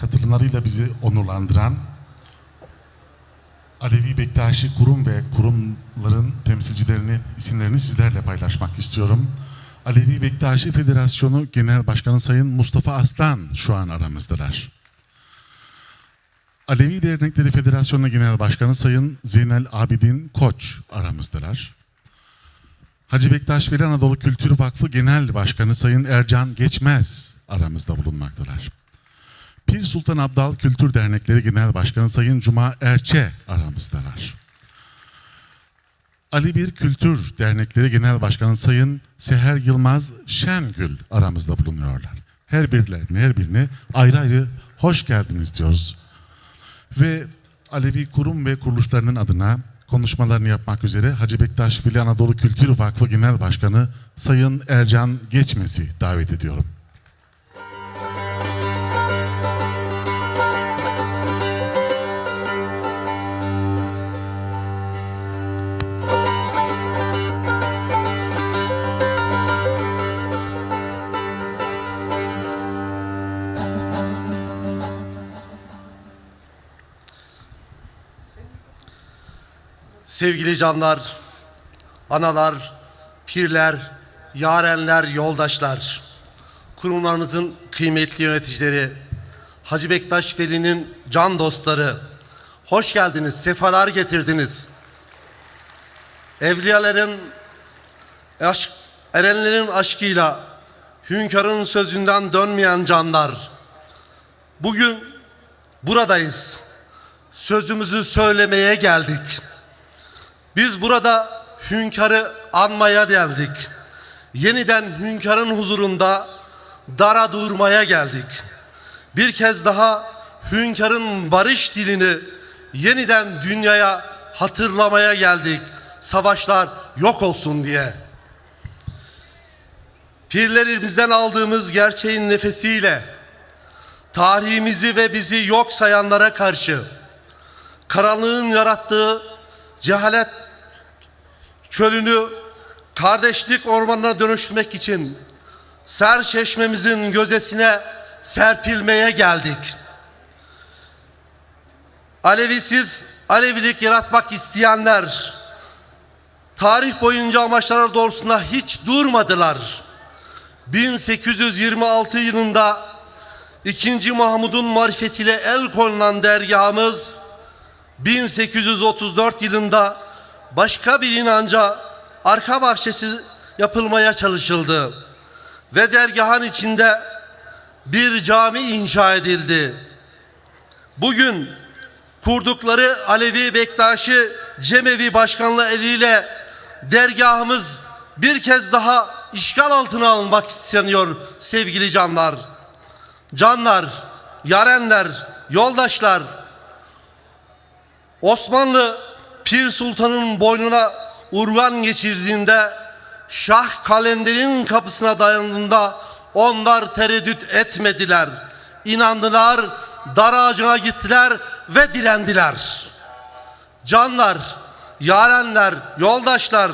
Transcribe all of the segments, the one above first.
katılımlarıyla bizi onurlandıran Alevi Bektaşi kurum ve kurumların temsilcilerini, isimlerini sizlerle paylaşmak istiyorum. Alevi Bektaşi Federasyonu Genel Başkanı Sayın Mustafa Aslan şu an aramızdalar. Alevi Dernekleri Federasyonu Genel Başkanı Sayın Zeynel Abidin Koç aramızdalar. Hacı Bektaş Veli Anadolu Kültür Vakfı Genel Başkanı Sayın Ercan Geçmez aramızda bulunmaktalar. Pir Sultan Abdal Kültür Dernekleri Genel Başkanı Sayın Cuma Erçe aramızdalar. Ali Bir Kültür Dernekleri Genel Başkanı Sayın Seher Yılmaz Şengül aramızda bulunuyorlar. Her birilerine, her birine ayrı ayrı hoş geldiniz diyoruz. Ve Alevi kurum ve kuruluşlarının adına konuşmalarını yapmak üzere Hacı Bektaş Veli Anadolu Kültür Vakfı Genel Başkanı Sayın Ercan Geçmez'i davet ediyorum. Sevgili canlar, analar, pirler, yarenler, yoldaşlar, kurumlarımızın kıymetli yöneticileri, Hacı Bektaş Veli'nin can dostları, hoş geldiniz, sefalar getirdiniz. Evliyaların, aşk, erenlerin aşkıyla, hünkârın sözünden dönmeyen canlar, bugün buradayız. Sözümüzü söylemeye geldik. Biz burada hünkârı anmaya geldik. Yeniden hünkârın huzurunda dara durmaya geldik. Bir kez daha hünkârın barış dilini yeniden dünyaya hatırlamaya geldik. Savaşlar yok olsun diye. Pirlerimizden aldığımız gerçeğin nefesiyle tarihimizi ve bizi yok sayanlara karşı karanlığın yarattığı cehalet çölünü kardeşlik ormanına dönüştürmek için ser çeşmemizin gözesine serpilmeye geldik. Alevisiz Alevilik yaratmak isteyenler tarih boyunca amaçları doğrultusunda hiç durmadılar. 1826 yılında 2. Mahmud'un marifetiyle el konulan dergahımız 1834 yılında başka bir inanca arka bahçesi yapılmaya çalışıldı. Ve dergahın içinde bir cami inşa edildi. Bugün kurdukları Alevi Bektaşi Cemevi Başkanlığı eliyle dergahımız bir kez daha işgal altına alınmak isteniyor sevgili canlar. Canlar, yarenler, yoldaşlar, Osmanlı Pir Sultan'ın boynuna urgan geçirdiğinde Şah Kalender'in kapısına dayandığında onlar tereddüt etmediler. İnandılar, dar ağacına gittiler ve dilendiler. Canlar, yarenler, yoldaşlar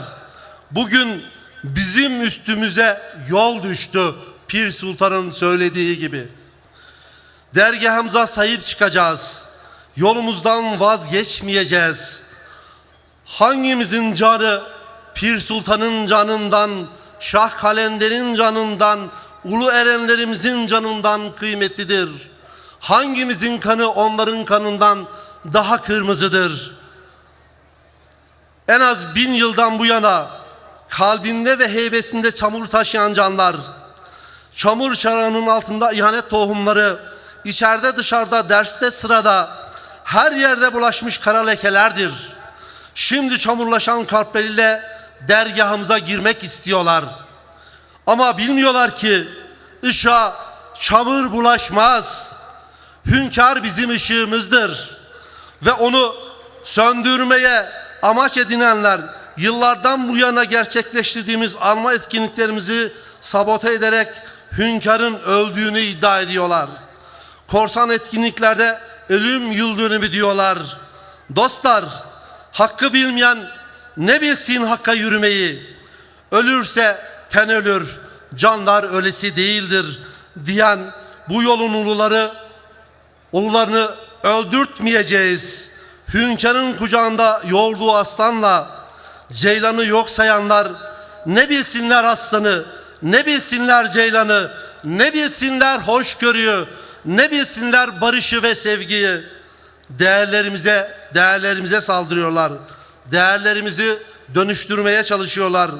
bugün bizim üstümüze yol düştü Pir Sultan'ın söylediği gibi. Dergahımıza sahip çıkacağız. Yolumuzdan vazgeçmeyeceğiz. Hangimizin canı Pir Sultan'ın canından, Şah Kalender'in canından, ulu erenlerimizin canından kıymetlidir? Hangimizin kanı onların kanından daha kırmızıdır? En az bin yıldan bu yana kalbinde ve heybesinde çamur taşıyan canlar, çamur çarağının altında ihanet tohumları, içeride dışarıda derste sırada her yerde bulaşmış kara lekelerdir. Şimdi çamurlaşan kalpleriyle dergahımıza girmek istiyorlar. Ama bilmiyorlar ki ışığa çamur bulaşmaz. Hünkâr bizim ışığımızdır. Ve onu söndürmeye amaç edinenler yıllardan bu yana gerçekleştirdiğimiz anma etkinliklerimizi sabote ederek hünkârın öldüğünü iddia ediyorlar. Korsan etkinliklerde ölüm yıl dönümü diyorlar. Dostlar, hakkı bilmeyen ne bilsin hakka yürümeyi. Ölürse ten ölür, canlar ölesi değildir diyen bu yolun uluları Ulularını öldürtmeyeceğiz. Hünkârın kucağında yoğurduğu aslanla ceylanı yok sayanlar ne bilsinler aslanı, ne bilsinler ceylanı, ne bilsinler hoşgörüyü, ne bilsinler barışı ve sevgiyi. Değerlerimize, değerlerimize saldırıyorlar. Değerlerimizi dönüştürmeye çalışıyorlar.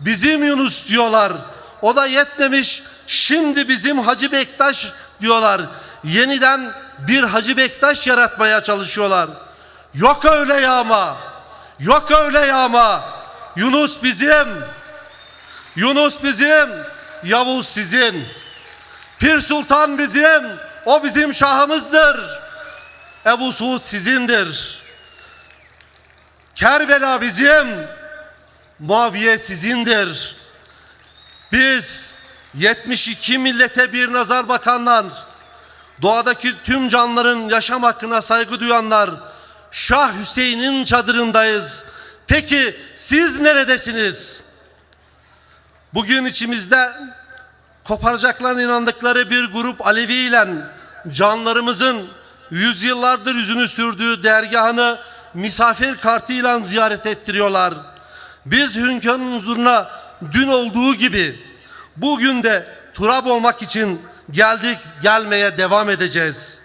Bizim Yunus diyorlar. O da yetmemiş. Şimdi bizim Hacı Bektaş diyorlar. Yeniden bir Hacı Bektaş yaratmaya çalışıyorlar. Yok öyle yağma. Yok öyle yağma. Yunus bizim. Yunus bizim. Yavuz sizin. Pir Sultan bizim. O bizim şahımızdır. Ebu Suud sizindir. Kerbela bizim. Muaviye sizindir. Biz 72 millete bir nazar bakanlar, doğadaki tüm canlıların yaşam hakkına saygı duyanlar, Şah Hüseyin'in çadırındayız. Peki siz neredesiniz? Bugün içimizde koparacaklarına inandıkları bir grup Alevi ile canlarımızın yüzyıllardır yüzünü sürdüğü dergahını misafir kartıyla ziyaret ettiriyorlar. Biz hünkârın huzuruna dün olduğu gibi bugün de turab olmak için geldik gelmeye devam edeceğiz.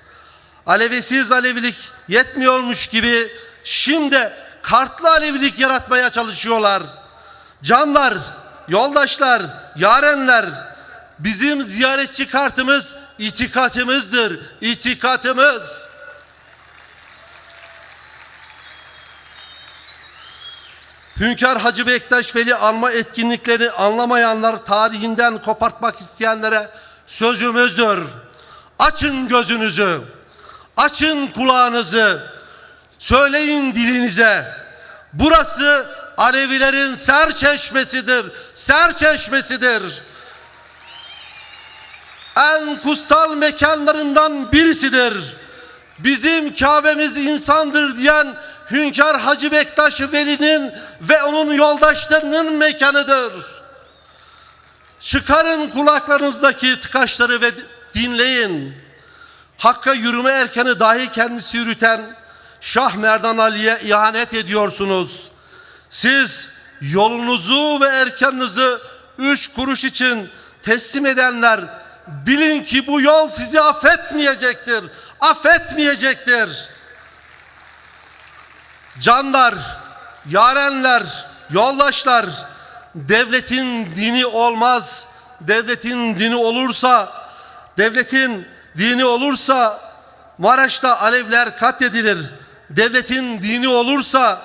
Alevisiz Alevilik yetmiyormuş gibi şimdi kartlı Alevilik yaratmaya çalışıyorlar. Canlar, yoldaşlar, yarenler bizim ziyaretçi kartımız itikatımızdır. İtikatımız. Hünkar Hacı Bektaş Veli anma etkinlikleri anlamayanlar tarihinden kopartmak isteyenlere sözümüzdür. Açın gözünüzü, açın kulağınızı, söyleyin dilinize. Burası Alevilerin ser çeşmesidir, ser çeşmesidir. En kutsal mekanlarından birisidir. Bizim Kabe'miz insandır diyen Hünkar Hacı Bektaş Veli'nin ve onun yoldaşlarının mekanıdır. Çıkarın kulaklarınızdaki tıkaçları ve dinleyin. Hakka yürüme erkeni dahi kendisi yürüten Şah Merdan Ali'ye ihanet ediyorsunuz. Siz yolunuzu ve erkanınızı üç kuruş için teslim edenler bilin ki bu yol sizi affetmeyecektir. Affetmeyecektir. Canlar, yarenler, yoldaşlar, devletin dini olmaz. Devletin dini olursa, devletin dini olursa Maraş'ta Alevler katledilir. Devletin dini olursa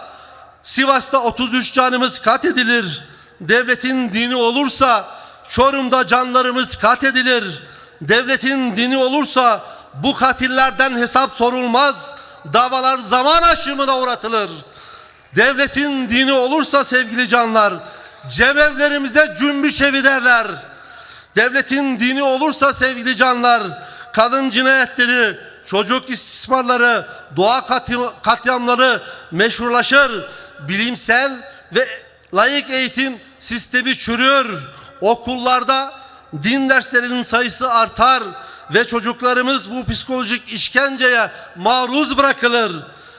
Sivas'ta 33 canımız katledilir. Devletin dini olursa Çorum'da canlarımız katledilir. Devletin dini olursa bu katillerden hesap sorulmaz. Davalar zaman aşımına uğratılır. Devletin dini olursa sevgili canlar cemevlerimize cümbüş evi derler. Devletin dini olursa sevgili canlar kadın cinayetleri, çocuk istismarları, doğa katli- katliamları meşrulaşır. Bilimsel ve layık eğitim sistemi çürür. Okullarda din derslerinin sayısı artar ve çocuklarımız bu psikolojik işkenceye maruz bırakılır.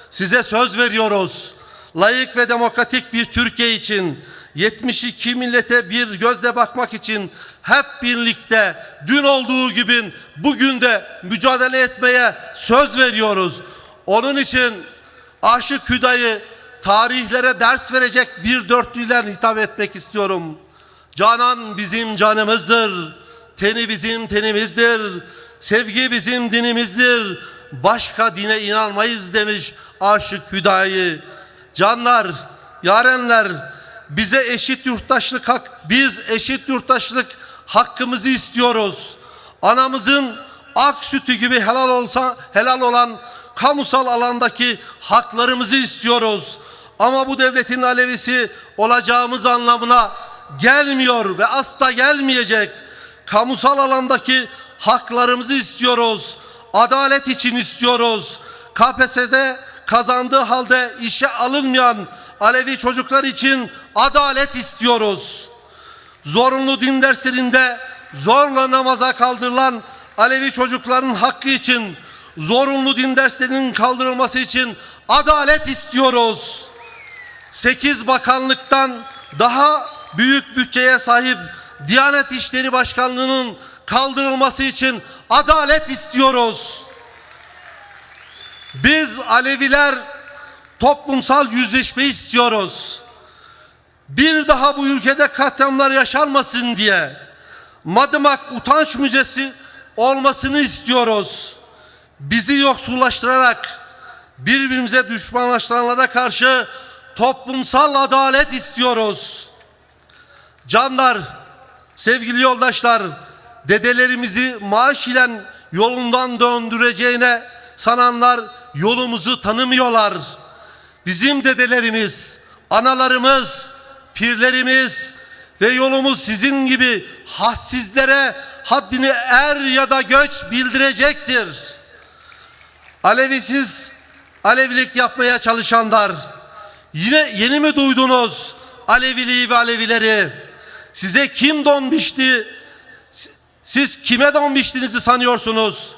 Size söz veriyoruz. Layık ve demokratik bir Türkiye için 72 millete bir gözle bakmak için hep birlikte dün olduğu gibi bugün de mücadele etmeye söz veriyoruz. Onun için Aşık Hüdayı tarihlere ders verecek bir dörtlüyle hitap etmek istiyorum. Canan bizim canımızdır. Teni bizim tenimizdir. Sevgi bizim dinimizdir. Başka dine inanmayız demiş Aşık Hüdayi. Canlar, yarenler bize eşit yurttaşlık hak, biz eşit yurttaşlık hakkımızı istiyoruz. Anamızın ak sütü gibi helal olsa helal olan kamusal alandaki haklarımızı istiyoruz. Ama bu devletin alevisi olacağımız anlamına gelmiyor ve asla gelmeyecek. Kamusal alandaki haklarımızı istiyoruz. Adalet için istiyoruz. KPSS'de kazandığı halde işe alınmayan Alevi çocuklar için adalet istiyoruz. Zorunlu din derslerinde zorla namaza kaldırılan Alevi çocukların hakkı için zorunlu din derslerinin kaldırılması için adalet istiyoruz. 8 bakanlıktan daha büyük bütçeye sahip Diyanet İşleri Başkanlığı'nın kaldırılması için adalet istiyoruz. Biz Aleviler toplumsal yüzleşme istiyoruz. Bir daha bu ülkede katliamlar yaşanmasın diye Madımak Utanç Müzesi olmasını istiyoruz. Bizi yoksullaştırarak birbirimize düşmanlaştıranlara karşı toplumsal adalet istiyoruz. Canlar, sevgili yoldaşlar, dedelerimizi maaş ile yolundan döndüreceğine sananlar yolumuzu tanımıyorlar. Bizim dedelerimiz, analarımız, pirlerimiz ve yolumuz sizin gibi hassizlere haddini er ya da göç bildirecektir. Alevisiz Alevilik yapmaya çalışanlar yine yeni mi duydunuz Aleviliği ve Alevileri? Size kim donmuştu? Siz kime donmuştinizi sanıyorsunuz?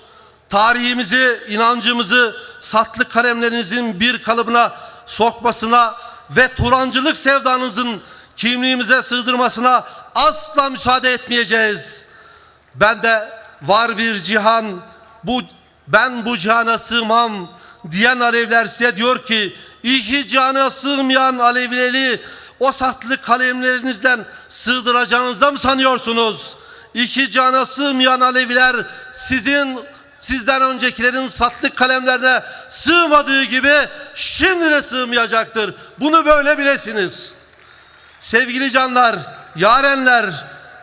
Tarihimizi, inancımızı satlık kalemlerinizin bir kalıbına sokmasına ve turancılık sevdanızın kimliğimize sığdırmasına asla müsaade etmeyeceğiz. Ben de var bir cihan, bu ben bu cihana sığmam diyen Alevler size diyor ki iki cihana sığmayan Alevileri o satlık kalemlerinizden sığdıracağınızda mı sanıyorsunuz? İki cihana sığmayan Aleviler sizin sizden öncekilerin satlık kalemlerine sığmadığı gibi şimdi de sığmayacaktır. Bunu böyle bilesiniz. Sevgili canlar, yarenler,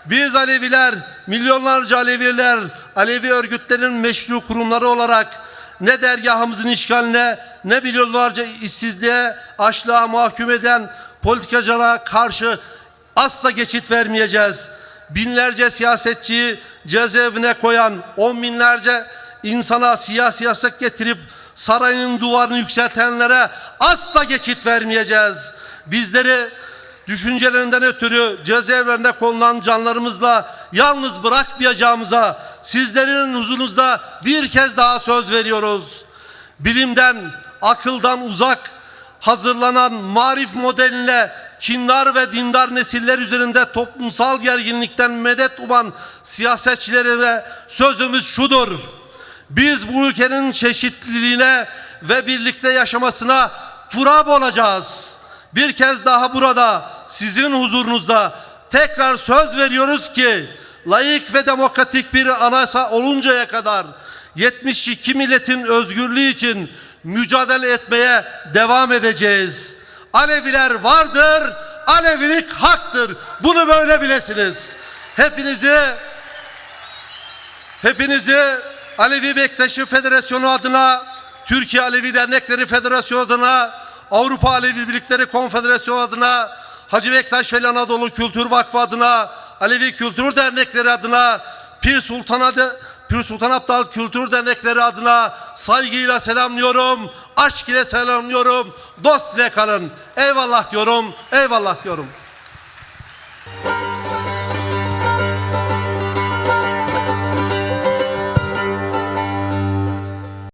biz Aleviler, milyonlarca Aleviler, Alevi örgütlerinin meşru kurumları olarak ne dergahımızın işgaline, ne milyonlarca işsizliğe, açlığa mahkum eden politikacılara karşı asla geçit vermeyeceğiz. Binlerce siyasetçiyi cezaevine koyan, on binlerce insana siyasi yasak getirip sarayın duvarını yükseltenlere asla geçit vermeyeceğiz. Bizleri düşüncelerinden ötürü cezaevlerinde konulan canlarımızla yalnız bırakmayacağımıza sizlerin huzurunuzda bir kez daha söz veriyoruz. Bilimden, akıldan uzak hazırlanan marif modeline kindar ve dindar nesiller üzerinde toplumsal gerginlikten medet uman siyasetçilere sözümüz şudur. Biz bu ülkenin çeşitliliğine ve birlikte yaşamasına turab olacağız. Bir kez daha burada sizin huzurunuzda tekrar söz veriyoruz ki layık ve demokratik bir anayasa oluncaya kadar 72 milletin özgürlüğü için mücadele etmeye devam edeceğiz. Aleviler vardır, Alevilik haktır. Bunu böyle bilesiniz. Hepinizi Hepinizi Alevi Bektaşi Federasyonu adına, Türkiye Alevi Dernekleri Federasyonu adına, Avrupa Alevi Birlikleri Konfederasyonu adına, Hacı Bektaş Veli Anadolu Kültür Vakfı adına, Alevi Kültür Dernekleri adına, Pir Sultan adı, Pir Sultan Abdal Kültür Dernekleri adına saygıyla selamlıyorum, aşk ile selamlıyorum, dost ile kalın. Eyvallah diyorum, eyvallah diyorum.